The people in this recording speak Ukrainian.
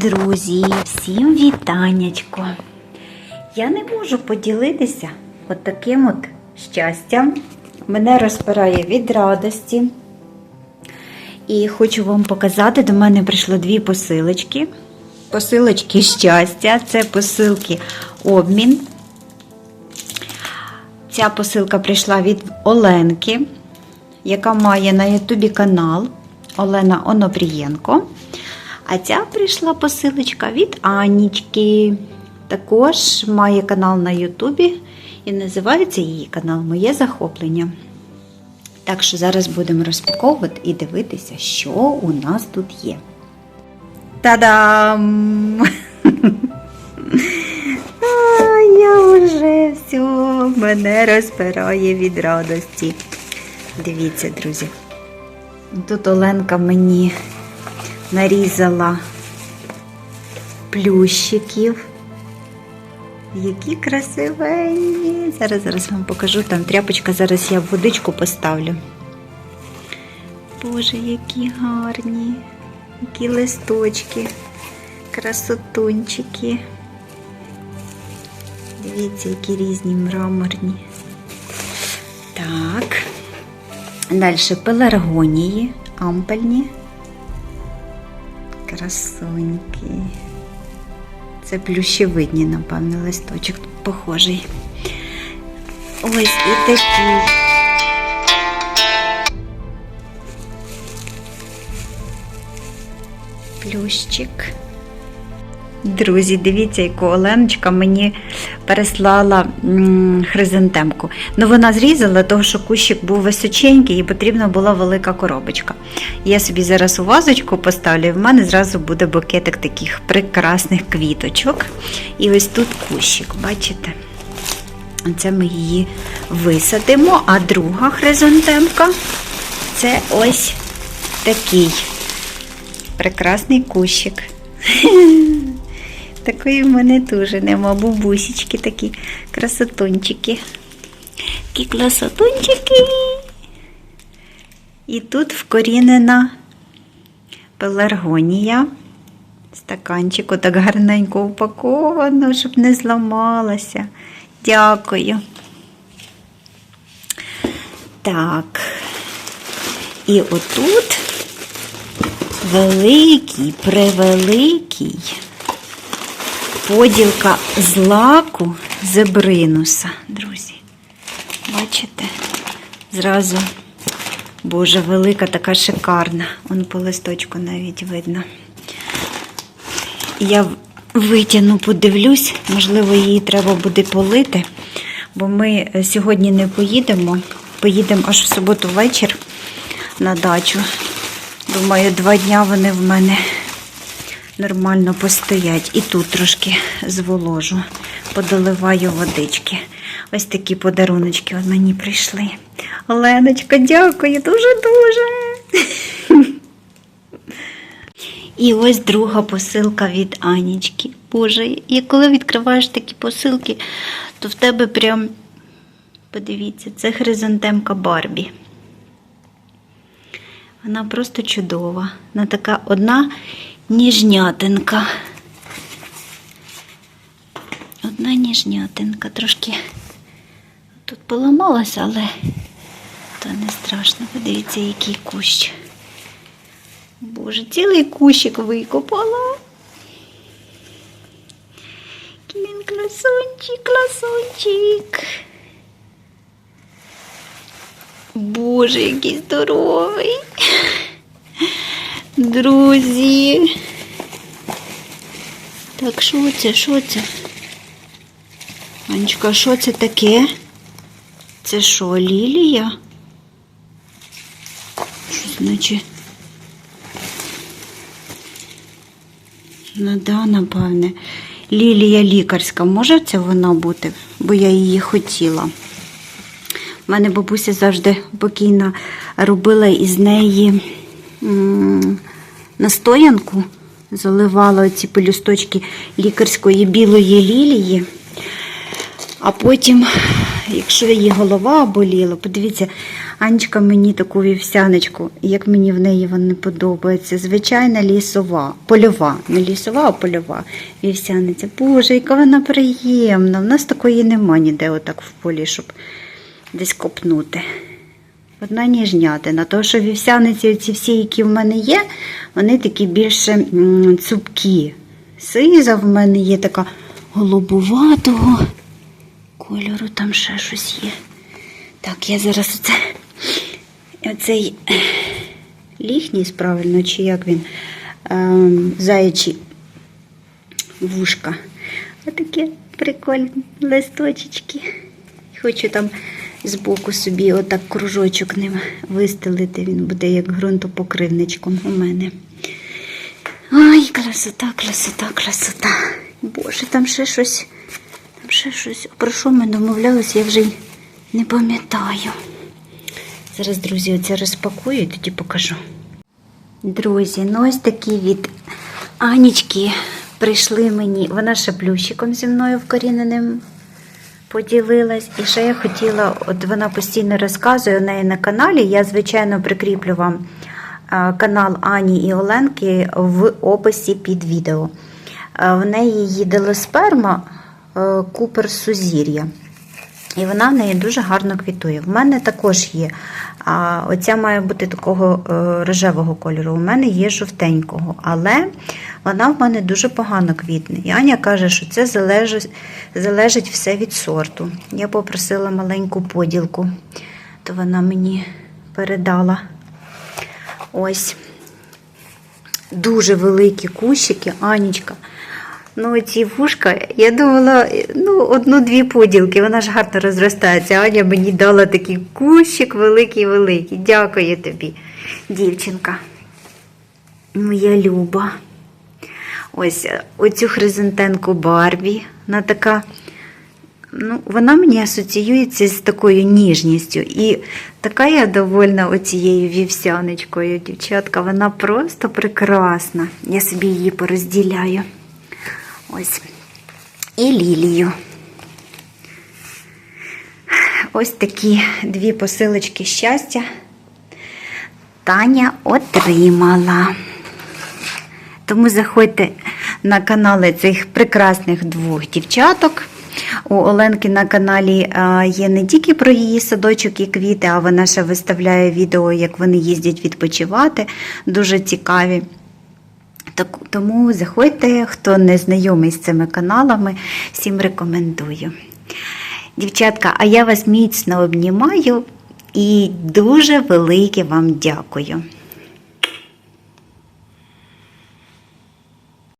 Друзі, всім вітаннячко! Я не можу поділитися от таким от щастям. Мене розпирає від радості. І хочу вам показати, до мене прийшло дві посилочки. Посилочки щастя, це посилки обмін. Ця посилка прийшла від Оленки, яка має на Ютубі канал Олена Онопрієнко. А ця прийшла посилочка від Анічки. Також має канал на Ютубі і називається її канал Моє захоплення. Так що зараз будемо розпаковувати і дивитися, що у нас тут є. Та-дам! Я вже все, мене розпирає від радості. Дивіться, друзі. Тут Оленка мені нарізала плющиків. Які красивенні. Зараз зараз вам покажу. Там тряпочка, зараз я в водичку поставлю. Боже, які гарні, які листочки, красотунчики. Дивіться, які різні мраморні. Так. Далі пеларгонії, ампельні. Красуньки. Це плющевидні, напевно, листочок похожий. Ось і такий. Плющик. Друзі, дивіться, яку Оленочка мені переслала хризантемку. Ну, вона зрізала, тому що кущик був височенький і потрібна була велика коробочка. Я собі зараз у вазочку поставлю, і в мене зразу буде букетик таких прекрасних квіточок. І ось тут кущик, бачите? Це ми її висадимо. А друга хризантемка це ось такий прекрасний кущик. Такої в мене дуже нема. Бабусечки такі красотунчики. Такі красотунчики. І тут вкорінена пеларгонія. Стаканчику так гарненько упаковано, щоб не зламалося. Дякую. Так. І отут великий, превеликий поділка з лаку зебринуса, друзі. Бачите? Зразу, боже, велика, така шикарна. Вон по листочку навіть видно. Я витягну, подивлюсь, можливо, її треба буде полити, бо ми сьогодні не поїдемо. Поїдемо аж в суботу вечір на дачу. Думаю, два дня вони в мене нормально постоять. І тут трошки зволожу, подоливаю водички. Ось такі подаруночки от мені прийшли. Оленочка, дякую дуже-дуже. І ось друга посилка від Анічки. Боже, і коли відкриваєш такі посилки, то в тебе прям, подивіться, це хризантемка Барбі. Вона просто чудова. Вона така одна ніжнятинка. Одна ніжнятинка. Трошки тут поламалася, але то не страшно. Подивіться, який кущ. Боже, цілий кущик викопала. Він красунчик, красунчик. Боже, який здоровий. Друзі. Так, що це? Що це? Анечка, що це таке? Це що, лілія? Щось наче. Ну да, напевне. Лілія лікарська. Може це вона бути? Бо я її хотіла. У мене бабуся завжди покійна робила із неї настоянку, заливала ці пелюсточки лікарської білої лілії. А потім, якщо її голова боліла, подивіться, Анечка мені таку вівсяночку, як мені в неї вона подобається. Звичайна лісова, польова. Не лісова, а польова вівсяниця. Боже, яка вона приємна. У нас такої нема ніде отак в полі, щоб десь копнути. Одна ніжнятина. Тому що вівсяниці, ці всі, які в мене є, вони такі більше цупкі. Сиза в мене є така голубуватого кольору, там ще щось є. Так, я зараз оце, оцей ліхніс, правильно, чи як він, ем, заячі вушка. Отакі прикольні листочечки. Хочу там збоку собі отак кружочок ним вистелити. Він буде як ґрунтопокривничком у мене. Ой, красота, красота, красота. Боже, там ще щось. Там ще щось. Про що ми домовлялися, я вже й не пам'ятаю. Зараз, друзі, оце розпакую і тоді покажу. Друзі, ну ось такі від Анічки прийшли мені. Вона ще плющиком зі мною вкоріненим поділилась. І ще я хотіла, от вона постійно розказує у неї на каналі. Я, звичайно, прикріплю вам е, канал Ані і Оленки в описі під відео. Е, В неї їделосперма е, Купер Сузір'я. І вона в неї дуже гарно квітує. В мене також є. Оця має бути такого рожевого кольору. У мене є жовтенького, але вона в мене дуже погано квітне. І Аня каже, що це залежить, залежить все від сорту. Я попросила маленьку поділку, то вона мені передала. Ось дуже великі кущики, Анічка. Ну, ці вушка, я думала, ну, одну-дві поділки, вона ж гарно розростається. Аня мені дала такий кущик великий-великий. Дякую тобі, дівчинка. Моя люба. Ось оцю хризантенку Барбі. Вона така, ну, вона мені асоціюється з такою ніжністю. І така я довольна оцією вівсяночкою, дівчатка. Вона просто прекрасна. Я собі її порозділяю. Ось. І лілію. Ось такі дві посилочки щастя Таня отримала. Тому заходьте на канали цих прекрасних двох дівчаток. У Оленки на каналі є не тільки про її садочок і квіти, а вона ще виставляє відео, як вони їздять відпочивати. Дуже цікаві. Тому заходьте, хто не знайомий з цими каналами, всім рекомендую. Дівчатка, а я вас міцно обнімаю і дуже велике вам дякую.